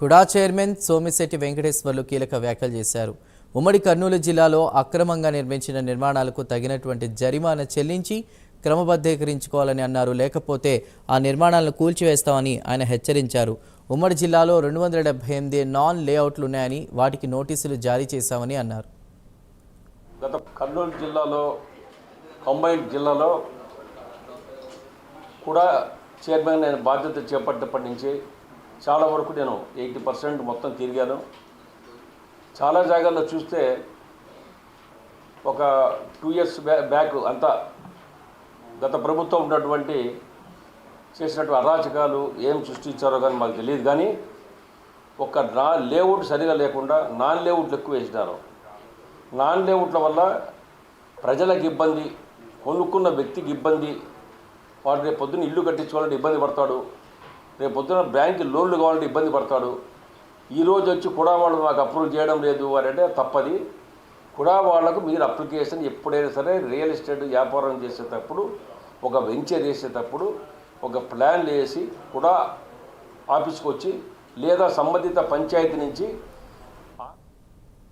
కుడా చైర్మన్ సోమిశెట్టి వెంకటేశ్వర్లు కీలక వ్యాఖ్యలు చేశారు. ఉమ్మడి కర్నూలు జిల్లాలో అక్రమంగా నిర్మించిన నిర్మాణాలకు తగినటువంటి జరిమానా చెల్లించి క్రమబద్ధీకరించుకోవాలని అన్నారు. లేకపోతే ఆ నిర్మాణాలను కూల్చివేస్తామని ఆయన హెచ్చరించారు. ఉమ్మడి జిల్లాలో రెండు వందల డెబ్బై ఎనిమిది నాన్ లేఅవుట్లు ఉన్నాయని వాటికి నోటీసులు జారీ చేశామని అన్నారు. గత కర్నూలు జిల్లాలో కంబైన్ జిల్లాలో కూడా చైర్మన్ నేను బాధ్యత చేపట్టినప్పటి నుంచి చాలా వరకు నేను ఎయిటీ పర్సెంట్ మొత్తం తిరిగాను. చాలా జాగాల్లో చూస్తే ఒక టూ ఇయర్స్ బ్యా బ్యాక్ అంతా గత ప్రభుత్వం ఉన్నటువంటి చేసినటువంటి అరాచకాలు ఏం సృష్టించారో కానీ మాకు తెలియదు కానీ ఒక నా లేఅవుట్ సరిగా లేకుండా నాన్ లేఅవుట్లు ఎక్కువ వేసినారు. నాన్ లేఅవుట్ల వల్ల ప్రజలకు ఇబ్బంది కొనుక్కున్న వ్యక్తికి ఇబ్బంది వాడు రేపు పొద్దున్న ఇల్లు కట్టించుకోవాలంటే ఇబ్బంది పడతాడు. రేపు పొద్దున్న బ్యాంక్ లోన్లు కావాలంటే ఇబ్బంది పడతాడు. ఈరోజు వచ్చి కూడా వాళ్ళు మాకు అప్రూవ్ చేయడం లేదు అని అంటే తప్పది. కూడా వాళ్ళకు మీరు అప్లికేషన్ ఎప్పుడైనా సరే రియల్ ఎస్టేట్ వ్యాపారం చేసేటప్పుడు ఒక వెంచర్ చేసేటప్పుడు ఒక ప్లాన్ వేసి కూడా ఆఫీస్కి వచ్చి లేదా సంబంధిత పంచాయతీ నుంచి